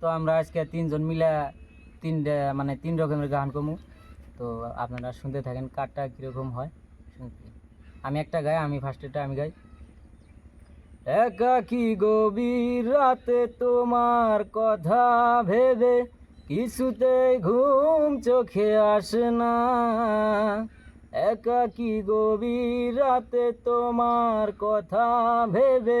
তো আমরা আজকে তিনজন মিলে তিনটে মানে তিন রকমের গান কমু। তো আপনারা শুনতে থাকেন, কারটা কীরকম হয়, শুনতে। আমি একটা গাই, আমি ফার্স্টেটা আমি গাই। একাকি গভীর রাতে তোমার কথা ভেবে কিছুতে ঘুম চোখে আসে না। একাকি গভীর রাতে তোমার কথা ভেবে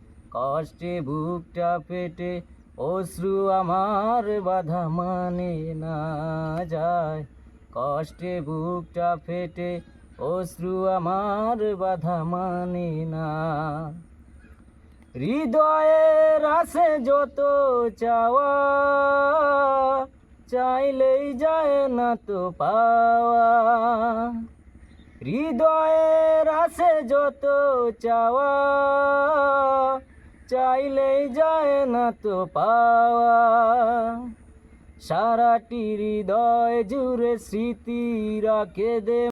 কষ্টে বুকটা পেটে অশ্রু আমার বাধা মানে না যায়। কষ্টে বুকটা ফেটে, অশ্রু আমার বাধা মানে না। হৃদয়ের আছে যত চাওয়া, চাইলেই যায় না তো পাওয়া। হৃদয়ের আছে যত চাওয়া চাইলেই যায় না তো পাওয়া। সারাটি হৃদয় জুড়ে স্মৃতি রাখে দে